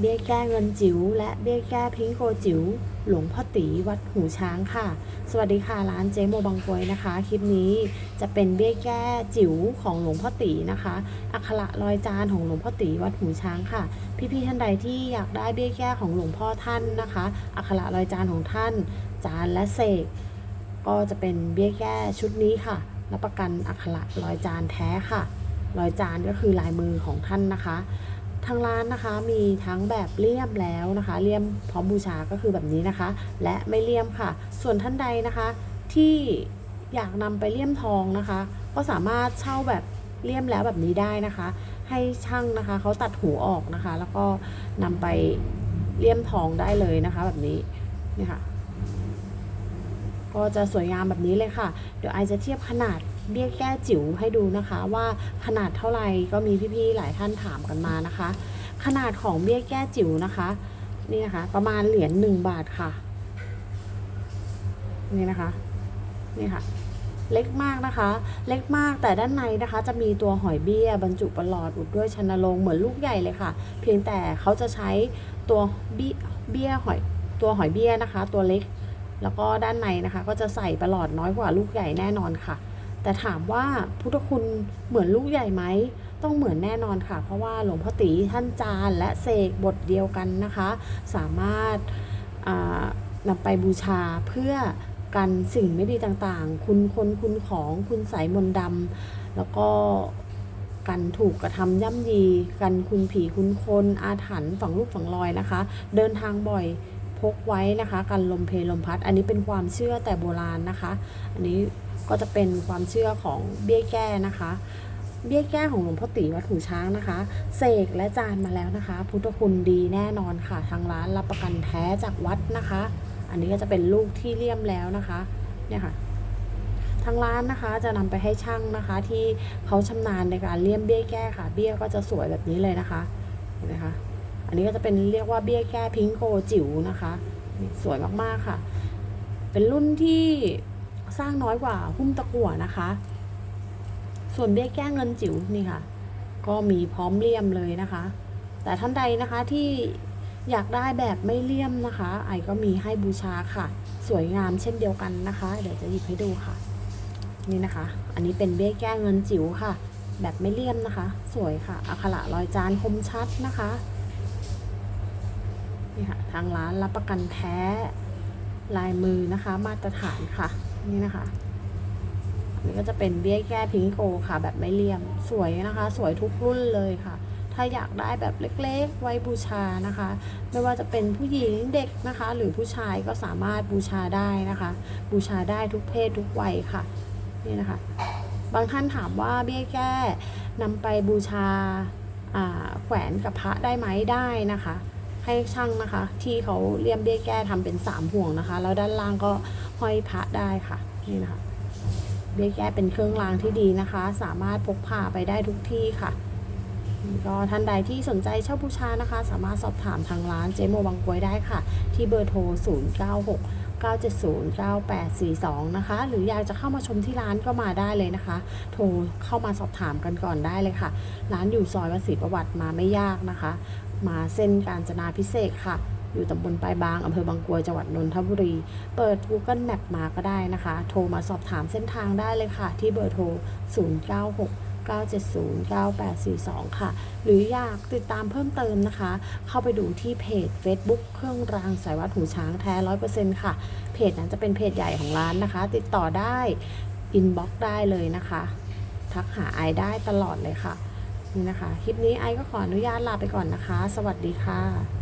เบี้ยแก้เงินจิ๋วและเบี้ยแก้พิงโกจิ๋วหลวงพ่อตีวัดหูช้างค่ะ สวัสดีค่ะร้านเจ๊โมบางกวยนะคะ คลิปนี้จะเป็นเบี้ยแก้จิ๋วของหลวงพ่อตีนะคะ อักขระรอยจานของหลวงพ่อตีวัดหูช้างค่ะ พี่ๆท่านใดที่อยากได้เบี้ยแก้ของหลวงพ่อท่านนะคะ อักขระรอยจานของท่าน จานและเสกก็จะเป็นเบี้ยแก้ชุดนี้ค่ะ รับประกันอักขระรอยจานแท้ค่ะรอยจานก็คือลายมือของท่านนะคะ ทางร้านนะคะมีทั้งแบบเลี่ยมแล้วนะคะเลี่ยมพร้อมบูชาก็คือแบบนี้นะคะ และไม่เลี่ยมค่ะ ส่วนท่านใดนะคะ ที่อยากนำไปเลี่ยมทองนะคะ ก็สามารถเช่าแบบเลี่ยมแล้วแบบนี้ได้นะคะ ให้ช่างนะคะเขาตัดหูออกนะคะ แล้วก็นำไปเลี่ยมทองได้เลยนะคะ แบบนี้นี่ค่ะ ก็จะสวยงามแบบนี้เลยค่ะ เดี๋ยวไอจะเทียบขนาดเบี้ยแก้จิ๋วให้ดูนะคะ ว่าขนาดเท่าไหร่ก็มีพี่ๆหลายท่านถามกันมานะคะ ขนาดของเบี้ยแก้จิ๋วนะคะ นี่นะคะ ประมาณเหรียญหนึ่งบาทค่ะ นี่นะคะ นี่ค่ะเล็กมากนะคะ เล็กมากแต่ด้านในนะคะ จะมีตัวหอยเบี้ย บรรจุประหลอดอุดด้วยชันนรงค์เหมือนลูกใหญ่เลยค่ะ เพียงแต่เขาจะใช้ตัวเบียเบี้ยหอยตัวหอยเบี้ยนะคะ ตัวเล็ก แล้วก็ด้านในนะคะ ก็จะใส่ประหลอดน้อยกว่าลูกใหญ่แน่นอนค่ะ แต่ถามว่าพุทธคุณเหมือนลูกใหญ่ไหมต้องเหมือนแน่นอนค่ะ เพราะว่าหลวงพ่อตีท่านจานและเสกบทเดียวกันนะคะ สามารถนำไปบูชาเพื่อกันสิ่งไม่ดีต่างๆ คุณคนคุณของคุณสายมนต์ดำแล้วก็กันถูกกระทำย่ำยี กันคุณผีคุณคนอาถรรพ์ฝังลูกฝังรอยนะคะ เดินทางบ่อย พกไว้นะคะกันลมเพลลมพัด อันนี้เป็นความเชื่อแต่โบราณนะคะ อันนี้ก็จะเป็นความเชื่อของเบี้ยแก้นะคะ เบี้ยแก้ของหลวงพ่อตีวัดหูช้างนะคะ เสกและจานมาแล้วนะคะ พุทธคุณดีแน่นอนค่ะ ทางร้านรับประกันแท้จากวัดนะคะ อันนี้ก็จะเป็นลูกที่เลี่ยมแล้วนะคะเนี่ยค่ะทางร้านนะคะจะนำไปให้ช่างนะคะ ที่เขาชำนาญในการเลี่ยมเบี้ยแก้ค่ะ เบี้ยก็จะสวยแบบนี้เลยนะคะเห็นไหมคะ อันนี้ก็จะเป็นเรียกว่าเบี้ยแก้พิงโกจิ๋วนะคะ สวยมากๆค่ะ เป็นรุ่นที่สร้างน้อยกว่าหุ้มตะกั่วนะคะ ส่วนเบี้ยแก้เงินจิ๋วนี่ค่ะ ก็มีพร้อมเลี่ยมเลยนะคะ แต่ท่านใดนะคะที่อยากได้แบบไม่เลี่ยมนะคะ ไอก็มีให้บูชาค่ะ สวยงามเช่นเดียวกันนะคะ เดี๋ยวจะหยิบให้ดูค่ะ นี่นะคะ อันนี้เป็นเบี้ยแก้เงินจิ๋วค่ะ แบบไม่เลี่ยมนะคะ สวยค่ะอักขระรอยจานคมชัดนะคะ นี่ค่ะทางร้านรับประกันแท้ลายมือนะคะ มาตรฐานค่ะ นี่นะคะอันนี้ก็จะเป็นเบี้ยแก้พิงโกค่ะ แบบไม่เลี่ยมสวยนะคะ สวยทุกรุ่นเลยค่ะ ถ้าอยากได้แบบเล็กๆ ไว้บูชานะคะ ไม่ว่าจะเป็นผู้หญิงเด็กนะคะ หรือผู้ชายก็สามารถบูชาได้นะคะ บูชาได้ทุกเพศทุกวัยค่ะ นี่นะคะ บางท่านถามว่าเบี้ยแก้นำไปบูชาอ่าแขวนกับพระได้ไหมได้นะคะ ให้ช่างนะคะ ที่เขาเลี่ยมเบี้ยแก้ทำเป็นสามห่วงนะคะ แล้วด้านล่างก็ห้อยพระได้ค่ะนี่นะคะเบี้ยแก้เป็นเครื่องรางที่ดีนะคะ สามารถพกพาไปได้ทุกที่ค่ะก็ท่านใดที่สนใจเช่าบูชานะคะ สามารถสอบถามทางร้านเจโมบางกวยได้ค่ะ ที่เบอร์โทร 096 970 9842 นะคะ หรืออยากจะเข้ามาชมที่ร้านก็มาได้เลยนะคะ โทรเข้ามาสอบถามกันก่อนได้เลยค่ะ ร้านอยู่ซอยวัดศรีประวัติมาไม่ยากนะคะ มาเส้นการจนาพิเศษค่ะ อยู่ตำบลปลายบางอำเภอบางกรวยจังหวัดนนทบุรี เปิด Google Map มาก็ได้นะคะ โทรมาสอบถามเส้นทางได้เลยค่ะ ที่เบอร์โทร 096 970 9842 ค่ะ หรืออยากติดตามเพิ่มเติมนะคะ เข้าไปดูที่เพจ Facebook เครื่องรางสายวัดหูช้างแท้ 100%ค่ะ เพจนั้นจะเป็นเพจใหญ่ของร้านนะคะ ติดต่อได้ อินบ็อกได้เลยนะคะ ทักหาไอได้ตลอดเลยค่ะ นี่นะคะ คลิปนี้ไอก็ขออนุญาตลาไปก่อนนะคะ สวัสดีค่ะ